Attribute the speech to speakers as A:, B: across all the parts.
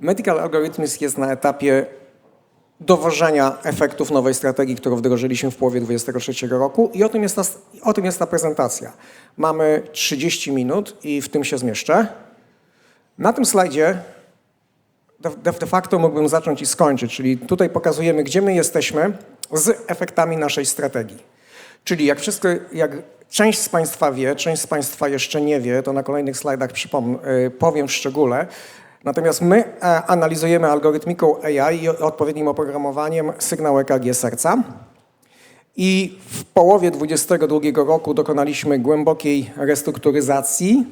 A: Medical Algorithms jest na etapie dowożenia efektów nowej strategii, którą wdrożyliśmy w połowie 2023 roku i o tym, jest ta, o tym jest ta prezentacja. Mamy 30 minut i w tym się zmieszczę. Na tym slajdzie de, de, facto mógłbym zacząć i skończyć, czyli tutaj pokazujemy, gdzie my jesteśmy z efektami naszej strategii. Czyli jak wszystko, jak część z Państwa wie, część z Państwa jeszcze nie wie, to na kolejnych slajdach y, powiem w szczególe. Natomiast my e, analizujemy algorytmiką AI i odpowiednim oprogramowaniem sygnał EKG serca. I w połowie 2022 roku dokonaliśmy głębokiej restrukturyzacji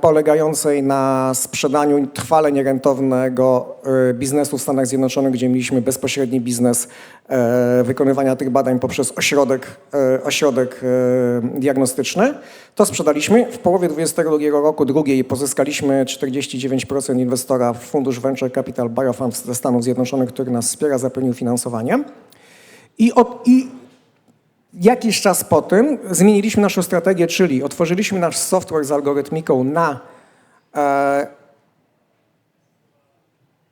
A: polegającej na sprzedaniu trwale nierentownego e, biznesu w Stanach Zjednoczonych, gdzie mieliśmy bezpośredni biznes e, wykonywania tych badań poprzez ośrodek, e, ośrodek e, diagnostyczny. To sprzedaliśmy. W połowie 2022 roku drugiej pozyskaliśmy 49% inwestora w fundusz Venture Capital Biofund ze Stanów Zjednoczonych, który nas wspiera, zapewnił finansowanie. I, od, I jakiś czas po tym zmieniliśmy naszą strategię, czyli otworzyliśmy nasz software z algorytmiką na e,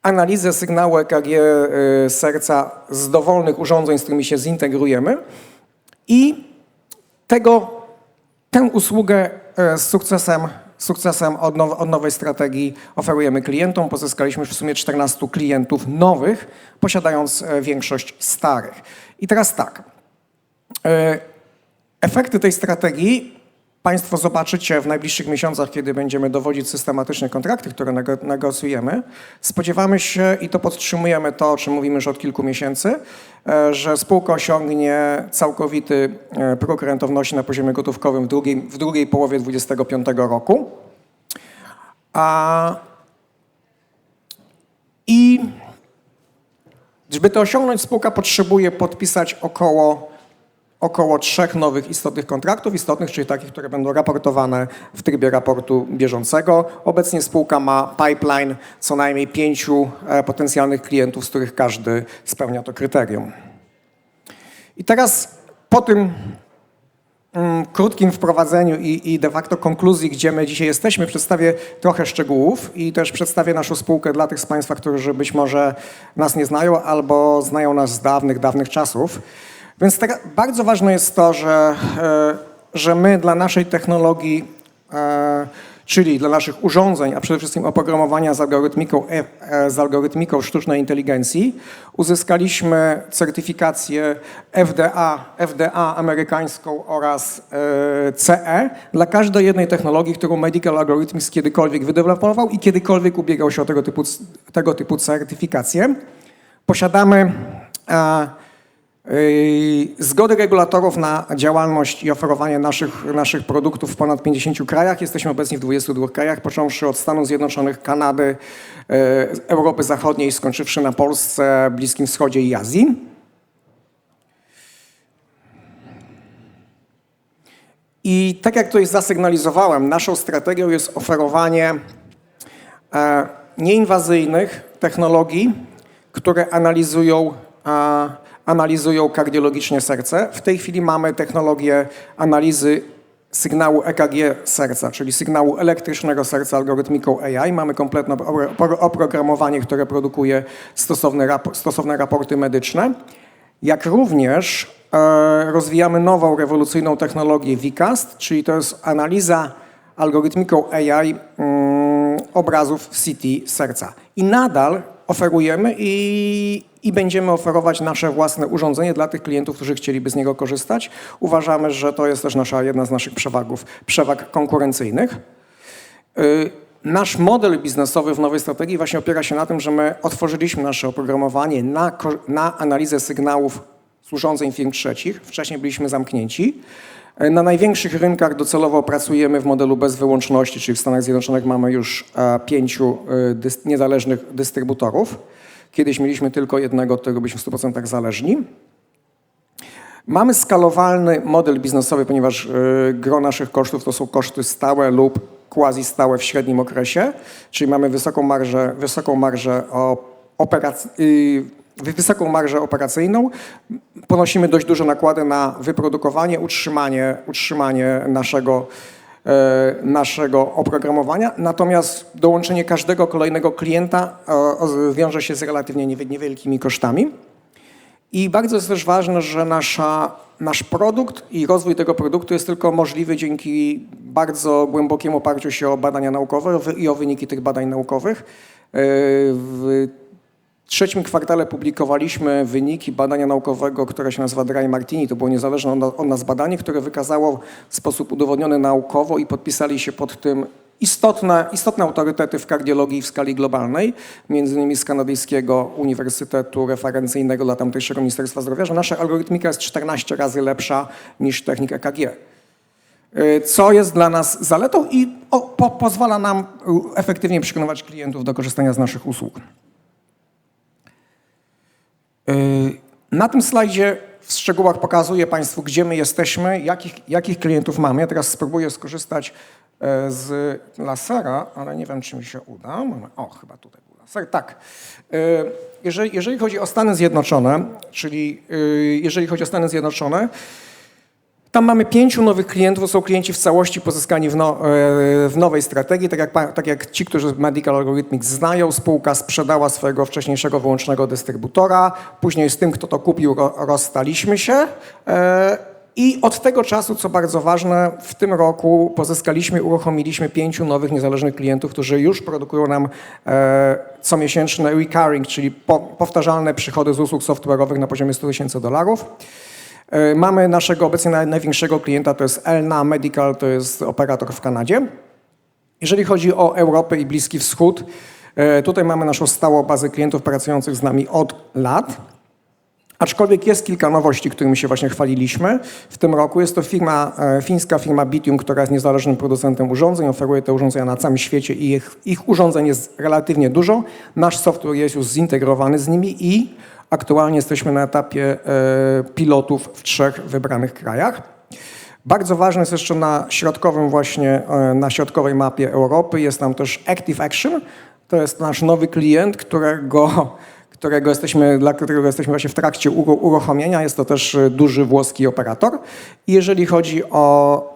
A: analizę sygnału EKG e, serca z dowolnych urządzeń, z którymi się zintegrujemy i tego, tę usługę e, z sukcesem, sukcesem od, now, od nowej strategii oferujemy klientom. Pozyskaliśmy w sumie 14 klientów nowych, posiadając e, większość starych. I teraz tak. E, Efekty tej strategii Państwo zobaczycie w najbliższych miesiącach, kiedy będziemy dowodzić systematycznie kontrakty, które nego- negocjujemy. Spodziewamy się i to podtrzymujemy to, o czym mówimy już od kilku miesięcy, e, że spółka osiągnie całkowity e, próg rentowności na poziomie gotówkowym w drugiej, w drugiej połowie 2025 roku. A, I żeby to osiągnąć, spółka potrzebuje podpisać około około trzech nowych istotnych kontraktów, istotnych, czyli takich, które będą raportowane w trybie raportu bieżącego. Obecnie spółka ma pipeline co najmniej pięciu e, potencjalnych klientów, z których każdy spełnia to kryterium. I teraz po tym mm, krótkim wprowadzeniu i, i de facto konkluzji, gdzie my dzisiaj jesteśmy, przedstawię trochę szczegółów i też przedstawię naszą spółkę dla tych z Państwa, którzy być może nas nie znają albo znają nas z dawnych, dawnych czasów. Więc teraz bardzo ważne jest to, że, e, że my dla naszej technologii, e, czyli dla naszych urządzeń, a przede wszystkim oprogramowania z algorytmiką, e- z algorytmiką sztucznej inteligencji, uzyskaliśmy certyfikację FDA, FDA amerykańską oraz CE dla każdej jednej technologii, którą Medical Algorithms kiedykolwiek wydevelopował i kiedykolwiek ubiegał się o tego typu, tego typu certyfikację. Posiadamy Zgody regulatorów na działalność i oferowanie naszych, naszych produktów w ponad 50 krajach. Jesteśmy obecni w 22 krajach, począwszy od Stanów Zjednoczonych, Kanady, yy, Europy Zachodniej, skończywszy na Polsce, Bliskim Wschodzie i Azji. I tak jak tutaj zasygnalizowałem, naszą strategią jest oferowanie e, nieinwazyjnych technologii, które analizują a, analizują kardiologicznie serce. W tej chwili mamy technologię analizy sygnału EKG serca, czyli sygnału elektrycznego serca algorytmiką AI. Mamy kompletne opro- oprogramowanie, które produkuje stosowne, rap- stosowne raporty medyczne. Jak również e, rozwijamy nową, rewolucyjną technologię VCAST, czyli to jest analiza algorytmiką AI mm, obrazów CT serca. I nadal oferujemy i, i będziemy oferować nasze własne urządzenie dla tych klientów, którzy chcieliby z niego korzystać. Uważamy, że to jest też nasza, jedna z naszych przewagów, przewag konkurencyjnych. Y, Nasz model biznesowy w nowej strategii właśnie opiera się na tym, że my otworzyliśmy nasze oprogramowanie na, na analizę sygnałów z urządzeń firm trzecich. Wcześniej byliśmy zamknięci. Y, Na największych rynkach docelowo pracujemy w modelu bez wyłączności, czyli w Stanach Zjednoczonych mamy już e, pięciu y, niezależnych dystrybutorów. Kiedyś mieliśmy tylko jednego, od którego byliśmy w 100% zależni. Mamy skalowalny model biznesowy, ponieważ y, gro naszych kosztów to są koszty stałe lub quasi stałe w średnim okresie, czyli mamy wysoką marżę, wysoką marżę o operac- y, wysoką marżę operacyjną. Ponosimy dość duże nakłady na wyprodukowanie, utrzymanie, utrzymanie naszego, e, naszego oprogramowania, natomiast dołączenie każdego kolejnego klienta e, wiąże się z relatywnie niewi- niewielkimi kosztami. I bardzo jest też ważne, że nasza, nasz produkt i rozwój tego produktu jest tylko możliwy dzięki bardzo głębokiemu oparciu się o badania naukowe i o wyniki tych badań naukowych. W trzecim kwartale publikowaliśmy wyniki badania naukowego, które się nazywa Dry Martini. To było niezależne od nas badanie, które wykazało w sposób udowodniony naukowo i podpisali się pod tym istotne, istotne autorytety w kardiologii w skali globalnej, między innymi z kanadyjskiego Uniwersytetu Referencyjnego dla tamtejszego Ministerstwa Zdrowia, że nasza algorytmika jest 14 razy lepsza niż technik EKG. Y, Co jest dla nas zaletą i po, pozwala nam efektywnie przekonywać klientów do korzystania z naszych usług. Y, Na tym slajdzie w szczegółach pokazuję Państwu, gdzie my jesteśmy, jakich, jakich klientów mamy. Ja teraz spróbuję skorzystać e, z lasera, ale nie wiem, czy mi się uda. O, chyba tutaj był laser. Tak. E, Jeżeli, jeżeli chodzi o Stany Zjednoczone, czyli e, jeżeli chodzi o Stany Zjednoczone, tam mamy pięciu nowych klientów, to są klienci w całości pozyskani w, no, e, w nowej strategii. Tak jak, tak jak ci, którzy Medical Algorithmics znają, spółka sprzedała swojego wcześniejszego wyłącznego dystrybutora. Później z tym, kto to kupił, ro, rozstaliśmy się. E, I od tego czasu, co bardzo ważne, w tym roku pozyskaliśmy, uruchomiliśmy pięciu nowych niezależnych klientów, którzy już produkują nam e, comiesięczne recurring, czyli po, powtarzalne przychody z usług software'owych na poziomie 100 tysięcy dolarów. E, Mamy naszego obecnie naj- największego klienta, to jest Elna Medical, to jest operator w Kanadzie. Jeżeli chodzi o Europę i Bliski Wschód, e, tutaj mamy naszą stałą bazę klientów pracujących z nami od lat. Aczkolwiek jest kilka nowości, którymi się właśnie chwaliliśmy. W tym roku jest to firma, e, fińska firma Bitium, która jest niezależnym producentem urządzeń, oferuje te urządzenia na całym świecie i ich, ich urządzeń jest relatywnie dużo. Nasz software jest już zintegrowany z nimi i aktualnie jesteśmy na etapie e, pilotów w trzech wybranych krajach. Bardzo ważne jest jeszcze na środkowym właśnie, e, na środkowej mapie Europy jest tam też Active Action. To jest nasz nowy klient, którego, którego jesteśmy, dla którego jesteśmy właśnie w trakcie uruchomienia. Jest to też e, duży włoski operator. I jeżeli chodzi o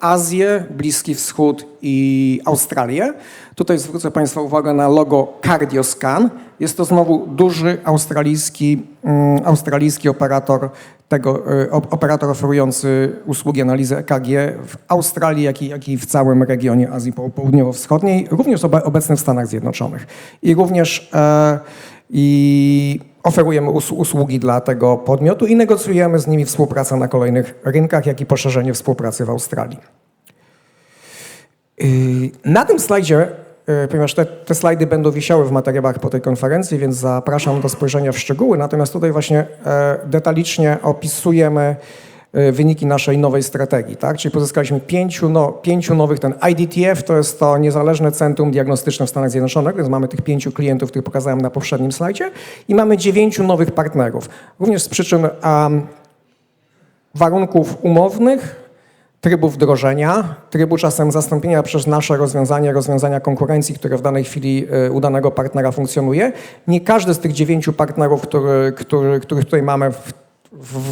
A: Azję, Bliski Wschód i Australię. Tutaj zwrócę Państwa uwagę na logo CardioScan. Jest to znowu duży australijski, mm, australijski operator, tego, e, op- operator oferujący usługi analizy EKG w Australii, jak i, jak i w całym regionie Azji Poł- Południowo-Wschodniej, również obe, obecny w Stanach Zjednoczonych. I również e, i oferujemy us- usługi dla tego podmiotu i negocjujemy z nimi współpracę na kolejnych rynkach, jak i poszerzenie współpracy w Australii. Yy, Na tym slajdzie, yy, ponieważ te, te slajdy będą wisiały w materiałach po tej konferencji, więc zapraszam do spojrzenia w szczegóły. Natomiast tutaj właśnie e, detalicznie opisujemy wyniki naszej nowej strategii. Tak? Czyli pozyskaliśmy pięciu, no, pięciu nowych, ten IDTF to jest to niezależne centrum diagnostyczne w Stanach Zjednoczonych, więc mamy tych pięciu klientów, których pokazałem na poprzednim slajdzie i mamy dziewięciu nowych partnerów. Również z przyczyn um, warunków umownych, trybu wdrożenia, trybu czasem zastąpienia przez nasze rozwiązanie, rozwiązania konkurencji, które w danej chwili e, u danego partnera funkcjonuje. Nie każdy z tych dziewięciu partnerów, który, który, których tutaj mamy w,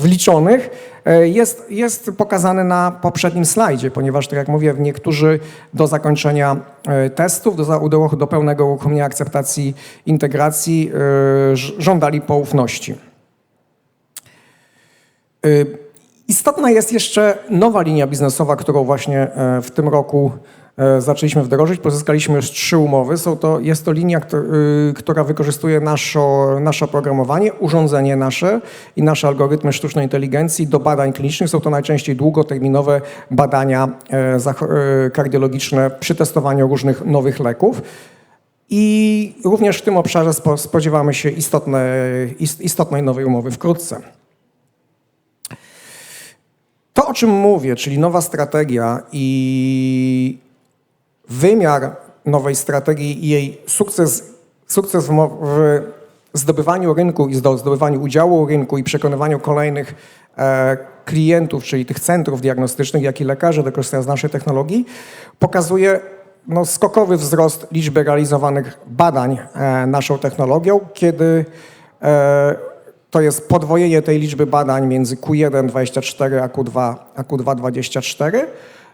A: wliczonych, e, jest, jest pokazany na poprzednim slajdzie, ponieważ, tak jak mówię, niektórzy do zakończenia e, testów, do, do, do pełnego uruchomienia akceptacji integracji e, żądali poufności. Istotna jest jeszcze nowa linia biznesowa, którą właśnie w tym roku zaczęliśmy wdrożyć. Pozyskaliśmy już trzy umowy. Są to, jest to linia, y, która wykorzystuje naszo, nasze oprogramowanie, urządzenie nasze i nasze algorytmy sztucznej inteligencji do badań klinicznych. Są to najczęściej długoterminowe badania e, e, kardiologiczne przy testowaniu różnych nowych leków. I również w tym obszarze spo, spodziewamy się istotne, ist, istotnej nowej umowy wkrótce. To, o czym mówię, czyli nowa strategia i wymiar nowej strategii i jej sukces, sukces w, zdobywaniu rynku i zdo- zdobywaniu udziału rynku i przekonywaniu kolejnych e, klientów, czyli tych centrów diagnostycznych, jak i lekarzy do korzystania z naszej technologii, pokazuje no, skokowy wzrost liczby realizowanych badań e, naszą technologią, kiedy e, to jest podwojenie tej liczby badań między Q1 24 a Q2, a Q2 24.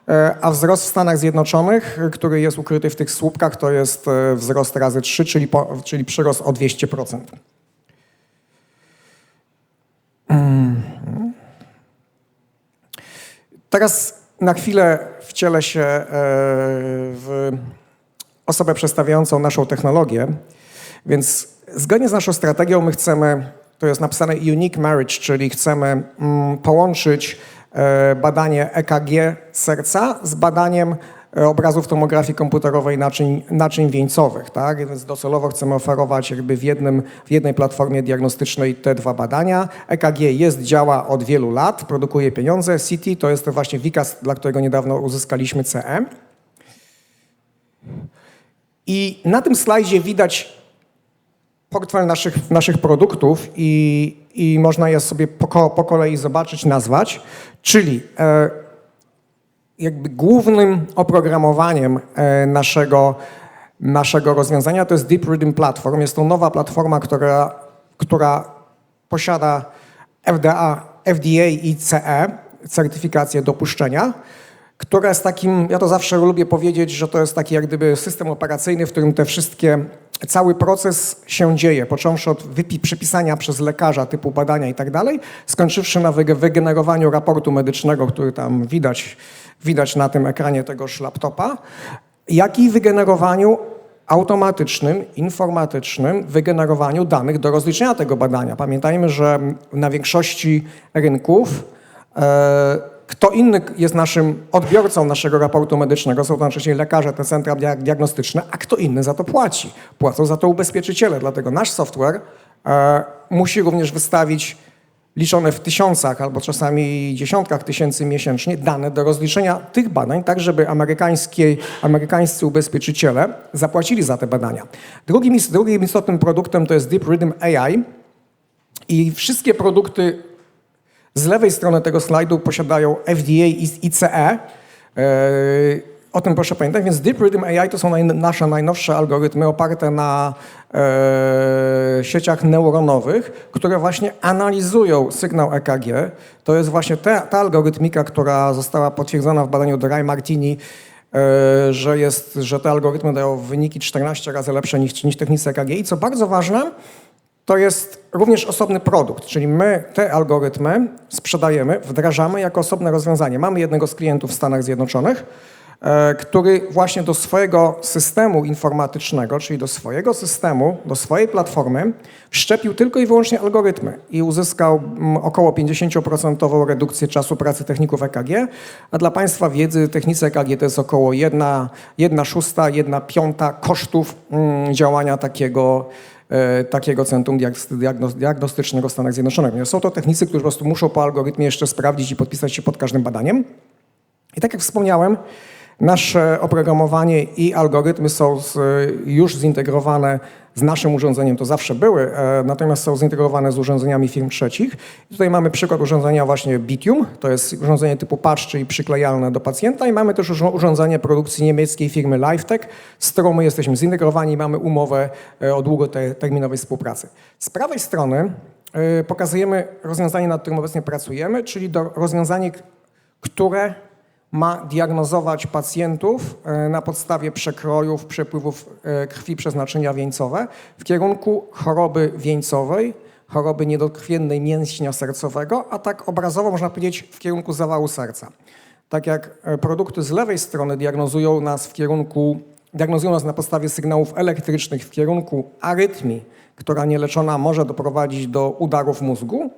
A: e, a wzrost w Stanach Zjednoczonych, który jest ukryty w tych słupkach, to jest e, wzrost razy 3, czyli, po, czyli przyrost o 200%. Mhm. Teraz na chwilę wcielę się e, w osobę przedstawiającą naszą technologię, więc zgodnie z naszą strategią my chcemy, to jest napisane unique marriage, czyli chcemy mm, połączyć badanie EKG serca z badaniem e, obrazów tomografii komputerowej naczyń, naczyń wieńcowych, tak? Więc docelowo chcemy oferować jakby w, jednym, w jednej platformie diagnostycznej te dwa badania. EKG jest, działa od wielu lat, produkuje pieniądze. CT to jest to właśnie WICAS, dla którego niedawno uzyskaliśmy CE. I na tym slajdzie widać portfel naszych, naszych produktów i, i można je sobie po, po kolei zobaczyć, nazwać. Czyli e, jakby głównym oprogramowaniem e, naszego, naszego rozwiązania to jest Deep Rhythm Platform. Jest to nowa platforma, która, która posiada FDA, FDA i CE, certyfikację dopuszczenia, która jest takim, ja to zawsze lubię powiedzieć, że to jest taki jak gdyby system operacyjny, w którym te wszystkie, cały proces się dzieje, począwszy od przypisania przez lekarza typu badania i tak dalej, skończywszy na wyge- wygenerowaniu raportu medycznego, który tam widać, widać na tym ekranie tegoż laptopa, jak i wygenerowaniu automatycznym, informatycznym wygenerowaniu danych do rozliczenia tego badania. Pamiętajmy, że na większości rynków e, kto inny jest naszym odbiorcą naszego raportu medycznego, są to najczęściej lekarze, te centra dia- diagnostyczne, a kto inny za to płaci. Płacą za to ubezpieczyciele, dlatego nasz software e, musi również wystawić liczone w tysiącach albo czasami dziesiątkach tysięcy miesięcznie dane do rozliczenia tych badań, tak żeby amerykańskie, amerykańscy ubezpieczyciele zapłacili za te badania. Drugim, drugim istotnym produktem to jest Deep Rhythm AI i wszystkie produkty z lewej strony tego slajdu posiadają FDA i ICE. E, O tym proszę pamiętać. Więc Deep Rhythm AI to są nasze najnowsze algorytmy oparte na e, sieciach neuronowych, które właśnie analizują sygnał EKG. To jest właśnie ta algorytmika, która została potwierdzona w badaniu Dry Martini, e, że, jest, że te algorytmy dają wyniki 14 razy lepsze niż, niż technice EKG. I co bardzo ważne, to jest również osobny produkt, czyli my te algorytmy sprzedajemy, wdrażamy jako osobne rozwiązanie. Mamy jednego z klientów w Stanach Zjednoczonych, e, który właśnie do swojego systemu informatycznego, czyli do swojego systemu, do swojej platformy wszczepił tylko i wyłącznie algorytmy i uzyskał mm, około 50% redukcję czasu pracy techników EKG, a dla Państwa wiedzy technice EKG to jest około 1, 1 szósta, 1 piąta kosztów mm, działania takiego takiego centrum diag- diagnos- diagnostycznego w Stanach Zjednoczonych. Są to technicy, którzy po prostu muszą po algorytmie jeszcze sprawdzić i podpisać się pod każdym badaniem. I tak jak wspomniałem, nasze oprogramowanie i algorytmy są z, już zintegrowane z naszym urządzeniem, to zawsze były, e, natomiast są zintegrowane z urządzeniami firm trzecich. Tutaj mamy przykład urządzenia właśnie Bitium, to jest urządzenie typu patch, czyli przyklejalne do pacjenta i mamy też urządzenie produkcji niemieckiej firmy Lifetech, z którą my jesteśmy zintegrowani i mamy umowę e, o długoterminowej współpracy. Z prawej strony e, pokazujemy rozwiązanie, nad którym obecnie pracujemy, czyli rozwiązanie, które ma diagnozować pacjentów e, na podstawie przekrojów, przepływów e, krwi przez naczynia wieńcowe w kierunku choroby wieńcowej, choroby niedokrwiennej mięśnia sercowego, a tak obrazowo można powiedzieć w kierunku zawału serca. Tak jak e, produkty z lewej strony diagnozują nas w kierunku, diagnozują nas na podstawie sygnałów elektrycznych w kierunku arytmii, która nieleczona może doprowadzić do udarów mózgu,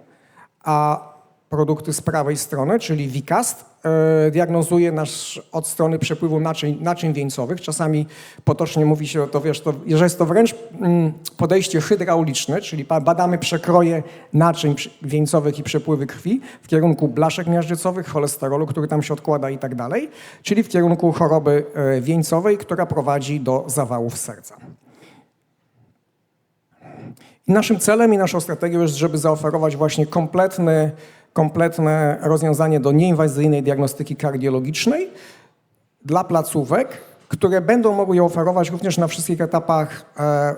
A: a produkty z prawej strony, czyli WICAST, e, diagnozuje nas od strony przepływu naczyń, naczyń wieńcowych. Czasami potocznie mówi się, to wiesz, to, że jest to wręcz mm, podejście hydrauliczne, czyli badamy przekroje naczyń wieńcowych i przepływy krwi w kierunku blaszek miażdżycowych, cholesterolu, który tam się odkłada i tak dalej, czyli w kierunku choroby e, wieńcowej, która prowadzi do zawałów serca. Naszym celem i naszą strategią jest, żeby zaoferować właśnie kompletny, kompletne rozwiązanie do nieinwazyjnej diagnostyki kardiologicznej dla placówek, które będą mogły je oferować również na wszystkich etapach e,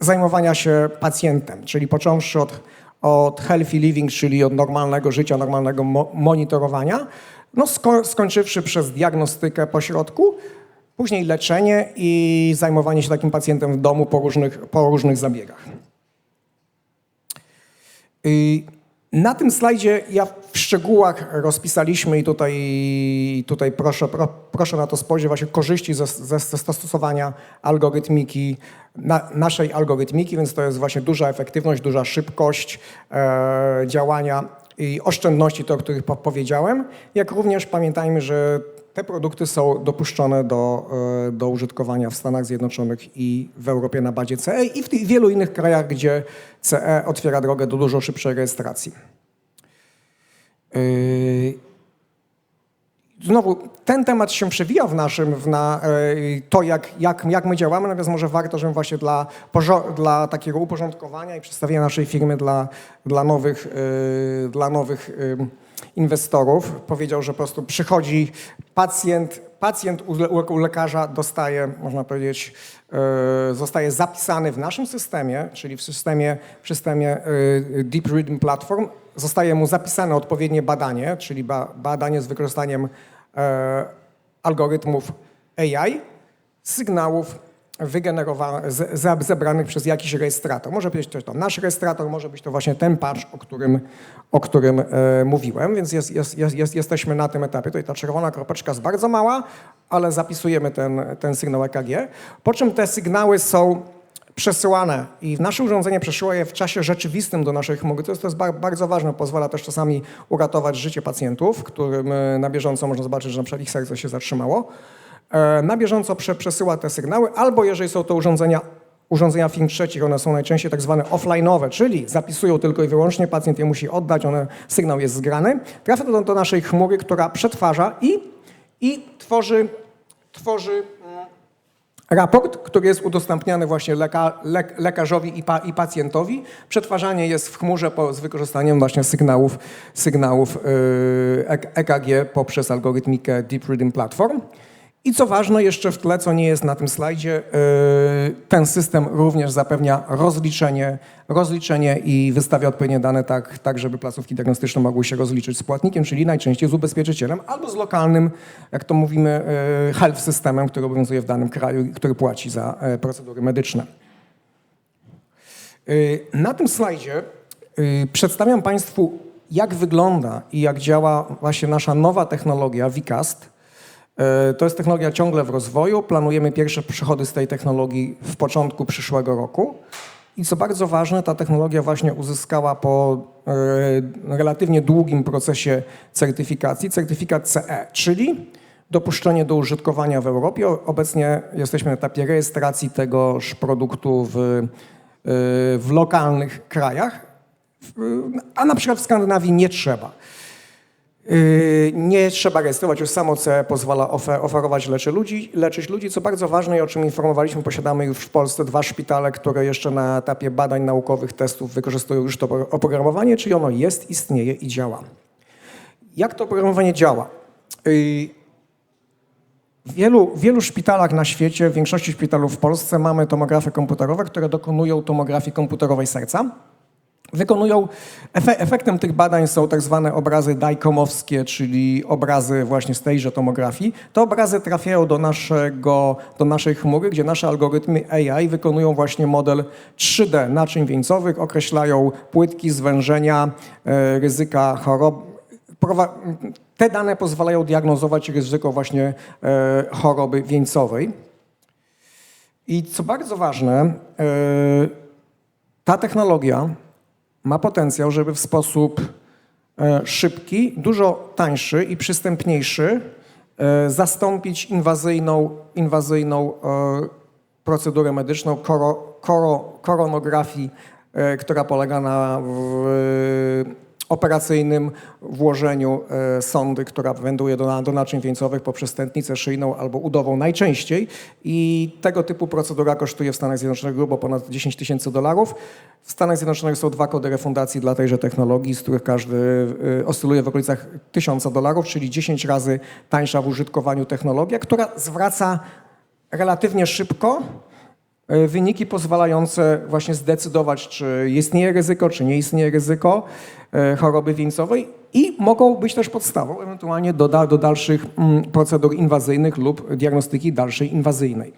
A: zajmowania się pacjentem, czyli począwszy od, od healthy living, czyli od normalnego życia, normalnego mo monitorowania, No, sko- skończywszy przez diagnostykę pośrodku, później leczenie i zajmowanie się takim pacjentem w domu po różnych, po różnych zabiegach. Y, Na tym slajdzie ja w szczegółach rozpisaliśmy i tutaj, tutaj proszę, pro, proszę na to spojrzeć, właśnie korzyści ze, ze, stosowania algorytmiki, na, naszej algorytmiki, więc to jest właśnie duża efektywność, duża szybkość e, działania i oszczędności, te, o których po- powiedziałem, jak również pamiętajmy, że te produkty są dopuszczone do, e, do użytkowania w Stanach Zjednoczonych i w Europie na bazie CE i w tych wielu innych krajach, gdzie CE otwiera drogę do dużo szybszej rejestracji. Yy, Znowu, ten temat się przewija w naszym, w na, e, to jak, jak, jak my działamy, natomiast może warto, żebym właśnie dla, dla takiego uporządkowania i przedstawienia naszej firmy dla, dla nowych, e, dla nowych inwestorów powiedział, że po prostu przychodzi pacjent, pacjent u, le- u lekarza dostaje, można powiedzieć, e, zostaje zapisany w naszym systemie, czyli w systemie, w systemie e, Deep Reading Platform, zostaje mu zapisane odpowiednie badanie, czyli ba, badanie z wykorzystaniem e, algorytmów AI, sygnałów wygenerowanych, zebranych przez jakiś rejestrator. Może być to, nasz rejestrator, może być to właśnie ten patch, o którym, o którym e, mówiłem, więc jest, jest, jest, jest, jesteśmy na tym etapie. Tutaj ta czerwona kropeczka jest bardzo mała, ale zapisujemy ten, ten sygnał EKG, po czym te sygnały są przesyłane i nasze urządzenie przesyła je w czasie rzeczywistym do naszej chmury. To jest, to jest bar- bardzo ważne, pozwala też czasami uratować życie pacjentów, którym e, na bieżąco można zobaczyć, że na przykład ich serce się zatrzymało. E, Na bieżąco prze, przesyła te sygnały, albo jeżeli są to urządzenia urządzenia firm trzecich, one są najczęściej tak zwane offline'owe, czyli zapisują tylko i wyłącznie, pacjent je musi oddać, one, sygnał jest zgrany, trafia do, do naszej chmury, która przetwarza i, i tworzy, tworzy mm, raport, który jest udostępniany właśnie leka, lek, lekarzowi i, pa, i pacjentowi. Przetwarzanie jest w chmurze po, z wykorzystaniem właśnie sygnałów, sygnałów yy, EKG poprzez algorytmikę Deep Reading Platform. I co ważne, jeszcze w tle, co nie jest na tym slajdzie, yy, ten system również zapewnia rozliczenie, rozliczenie i wystawia odpowiednie dane tak, tak, żeby placówki diagnostyczne mogły się rozliczyć z płatnikiem, czyli najczęściej z ubezpieczycielem albo z lokalnym, jak to mówimy, yy, health systemem, który obowiązuje w danym kraju i który płaci za yy, procedury medyczne. Na tym slajdzie przedstawiam Państwu, jak wygląda i jak działa właśnie nasza nowa technologia VCAST. Yy, To jest technologia ciągle w rozwoju. Planujemy pierwsze przychody z tej technologii w początku przyszłego roku. I co bardzo ważne, ta technologia właśnie uzyskała po yy, relatywnie długim procesie certyfikacji certyfikat CE, czyli dopuszczenie do użytkowania w Europie. Obecnie jesteśmy na etapie rejestracji tegoż produktu w, yy, w lokalnych krajach, a na przykład w Skandynawii nie trzeba. Yy, Nie trzeba rejestrować, już samo CE pozwala ofe- oferować leczy ludzi, leczyć ludzi. Co bardzo ważne i o czym informowaliśmy, posiadamy już w Polsce dwa szpitale, które jeszcze na etapie badań naukowych, testów wykorzystują już to oprogramowanie, czyli ono jest, istnieje i działa. Jak to oprogramowanie działa? Yy, W wielu, w wielu szpitalach na świecie, w większości szpitalów w Polsce mamy tomografy komputerowe, które dokonują tomografii komputerowej serca. Wykonują, efe, efektem tych badań są tak zwane obrazy dajkomowskie, czyli obrazy właśnie z tejże tomografii. Te obrazy trafiają do, naszego, do naszej chmury, gdzie nasze algorytmy AI wykonują właśnie model 3D naczyń wieńcowych, określają płytki, zwężenia, e, ryzyka chorób. Te dane pozwalają diagnozować ryzyko właśnie e, choroby wieńcowej. I co bardzo ważne, e, ta technologia ma potencjał, żeby w sposób e, szybki, dużo tańszy i przystępniejszy e, zastąpić inwazyjną, inwazyjną e, procedurę medyczną koro, koro, koronografii, która polega na operacyjnym włożeniu e, sondy, która wędruje do, do naczyń wieńcowych poprzez tętnicę szyjną albo udową najczęściej. I tego typu procedura kosztuje w Stanach Zjednoczonych grubo ponad 10 tysięcy dolarów. W Stanach Zjednoczonych są dwa kody refundacji dla tejże technologii, z których każdy y, oscyluje w okolicach 1000 dolarów, czyli 10 razy tańsza w użytkowaniu technologia, która zwraca relatywnie szybko wyniki pozwalające właśnie zdecydować, czy istnieje ryzyko, czy nie istnieje ryzyko y, choroby wieńcowej i mogą być też podstawą ewentualnie do, do dalszych mm, procedur inwazyjnych lub diagnostyki dalszej inwazyjnej.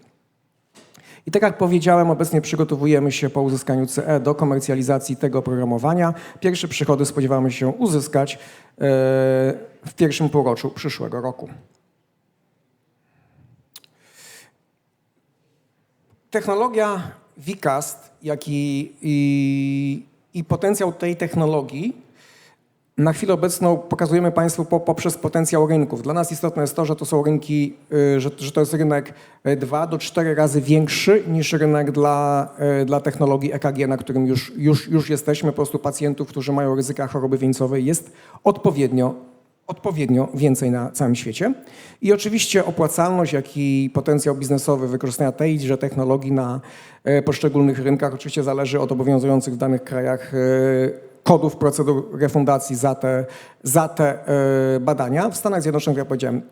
A: I tak jak powiedziałem, obecnie przygotowujemy się po uzyskaniu CE do komercjalizacji tego oprogramowania. Pierwsze przychody spodziewamy się uzyskać e, w pierwszym półroczu przyszłego roku. Technologia VCAST, jak i, i, i potencjał tej technologii na chwilę obecną pokazujemy Państwu po, poprzez potencjał rynków. Dla nas istotne jest to, że to są rynki, y, że, że to jest rynek 2 do 4 razy większy niż rynek dla, y, dla technologii EKG, na którym już, już, już jesteśmy. Po prostu pacjentów, którzy mają ryzyka choroby wieńcowej jest odpowiednio, odpowiednio więcej na całym świecie. I oczywiście opłacalność, jak i potencjał biznesowy wykorzystania tejże technologii na y, poszczególnych rynkach oczywiście zależy od obowiązujących w danych krajach y, kodów procedur refundacji za te, za te e, badania. W Stanach Zjednoczonych, jak powiedziałem,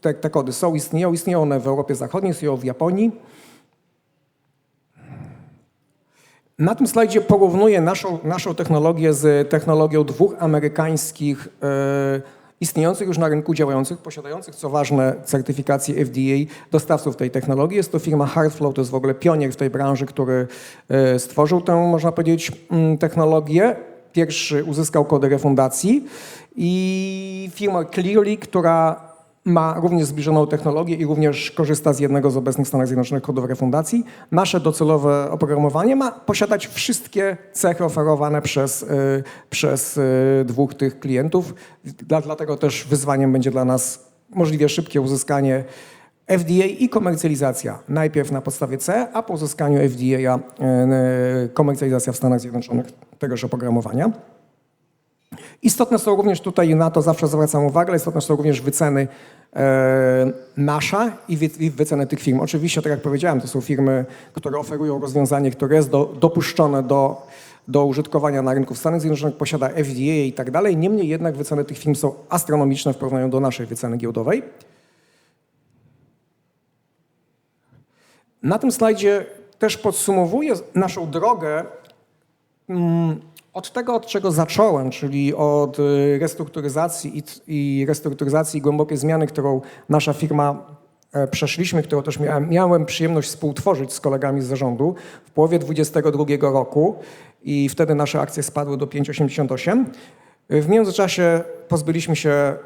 A: te, te kody są, istnieją, istnieją one w Europie Zachodniej, istnieją w Japonii. Na tym slajdzie porównuję naszą, naszą technologię z technologią dwóch amerykańskich e, istniejących już na rynku działających, posiadających, co ważne, certyfikację FDA dostawców tej technologii. Jest to firma Heartflow, to jest w ogóle pionier w tej branży, który e, stworzył tę, można powiedzieć, mm, technologię. Pierwszy uzyskał kody refundacji i firma Clearly, która ma również zbliżoną technologię i również korzysta z jednego z obecnych w Stanach Zjednoczonych kodów refundacji. Nasze docelowe oprogramowanie ma posiadać wszystkie cechy oferowane przez, y, przez y, dwóch tych klientów. Dla, dlatego też wyzwaniem będzie dla nas możliwie szybkie uzyskanie FDA i komercjalizacja. Najpierw na podstawie C, a po uzyskaniu FDA y, komercjalizacja w Stanach Zjednoczonych tegoż oprogramowania. Istotne są również tutaj, na to zawsze zwracam uwagę, istotne są również wyceny e, nasza i, wy, i wyceny tych firm. Oczywiście, tak jak powiedziałem, to są firmy, które oferują rozwiązanie, które jest do, dopuszczone do, do użytkowania na rynku w Stanach Zjednoczonych, posiada FDA i tak dalej. Niemniej jednak wyceny tych firm są astronomiczne w porównaniu do naszej wyceny giełdowej. Na tym slajdzie też podsumowuję naszą drogę mm, od tego, od czego zacząłem, czyli od y, restrukturyzacji i, restrukturyzacji i głębokiej zmiany, którą nasza firma e, przeszliśmy, którą też miałem, miałem przyjemność współtworzyć z kolegami z zarządu w połowie 2022 roku i wtedy nasze akcje spadły do 5,88. W międzyczasie pozbyliśmy się,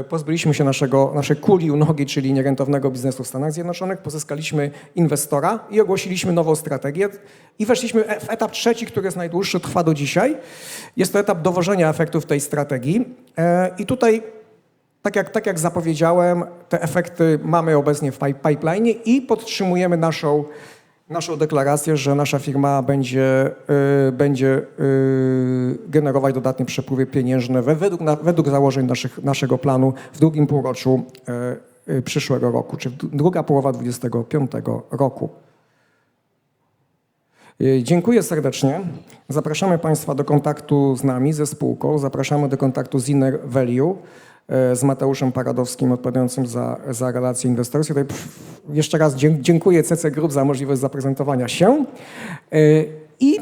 A: y, pozbyliśmy się naszego, naszej kuli u nogi, czyli nierentownego biznesu w Stanach Zjednoczonych, pozyskaliśmy inwestora i ogłosiliśmy nową strategię i weszliśmy w etap trzeci, który jest najdłuższy, trwa do dzisiaj. Jest to etap dowożenia efektów tej strategii E, i tutaj tak jak, tak jak zapowiedziałem, te efekty mamy obecnie w pi- pipeline i podtrzymujemy naszą, naszą deklarację, że nasza firma będzie, y, będzie y, generować dodatnie przepływy pieniężne we, według, na, według założeń naszych, naszego planu w drugim półroczu y, y, przyszłego roku, czy w d- druga połowa 2025 roku. Y, Dziękuję serdecznie. Zapraszamy Państwa do kontaktu z nami, ze spółką. Zapraszamy do kontaktu z Inner Value, z Mateuszem Paradowskim odpowiadającym za, za relacje inwestorskie. Tutaj jeszcze raz dziękuję CC Group za możliwość zaprezentowania się e, i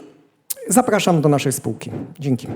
A: zapraszam do naszej spółki. Dzięki.